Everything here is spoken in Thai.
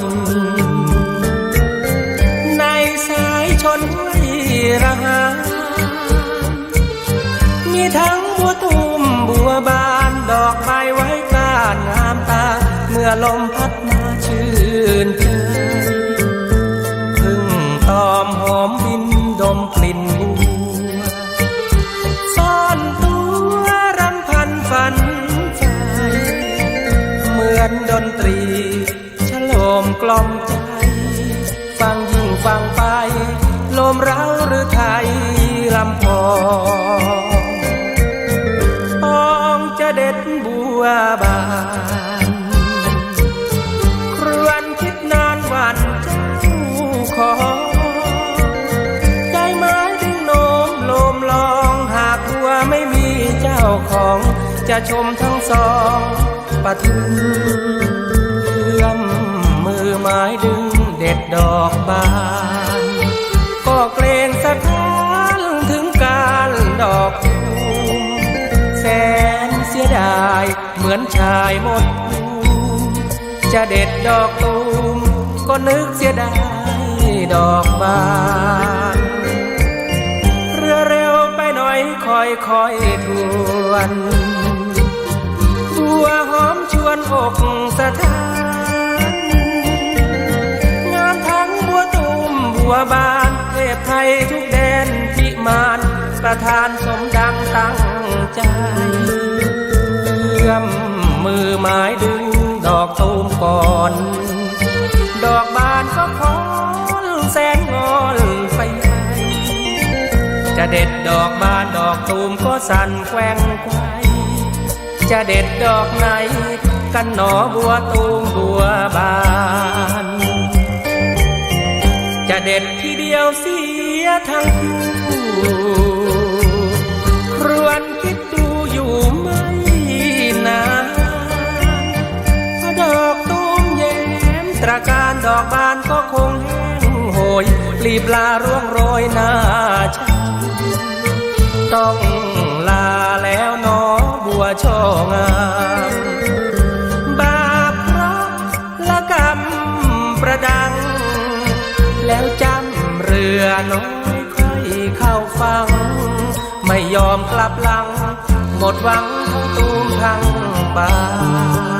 น ในสายชนไม่ระหามีทั้งบัวตูมบัวบานดอกไม้ไว้กานงามตา เมื่อลมพัดมาชื่นเธอพึ่งตอมหอมบินดมกลิ่นบัซ่อนตัวรำพันฝันใจ เหมือนดนตรี มกล่อมใจ ฟังยิ่งฟังไป ลมเร้าหรือไทยลำพองปองจะเด็ดบัวบานครวนคิดนานหวันเจ้าขอ ใจไม้ดึงโน้มลมลองหากบัวไม่มีเจ้าของ จะชมทั้งสองปะทุ อกบาน ก็เกรงสะท้านถึงการดอกตูมแสนเสียดายเหมือนชายหมดภูมิจะเด็ดดอกตูมก็นึกเสียดายดอกบานเรือเร็วไปหน่อยคอยคอยทวนบัวหอมชวนอกสะท้าน ทานสมดังตั้งใจเอื้อมมือไม้ดึงดอกตูมก่อน ดอกบานก็คอนแสนงอนไฟไหม้จะเด็ดดอกบานดอกตูมก็สั่นแกว่งไกวจะเด็ดดอกไหนกันหนอบัวตูมบัวบาน จะเด็ดทีเดียวเสียทั้งคู่ ครวนคิดดูอยู่ไม่นานเพราะดอกตูมแย้มตระการดอกบานก็คงแห้งโหยรีบลาร่วงโรยหน้าช้ำต้องลาแล้วนอบัวช่องามบาปเพราะละกรรมประดัง แล้วจำเรือน้อยค่อยเข้าฟัง ไม่ยอมกลับหลัง หมดหวังทั้งตูมทั้งบาน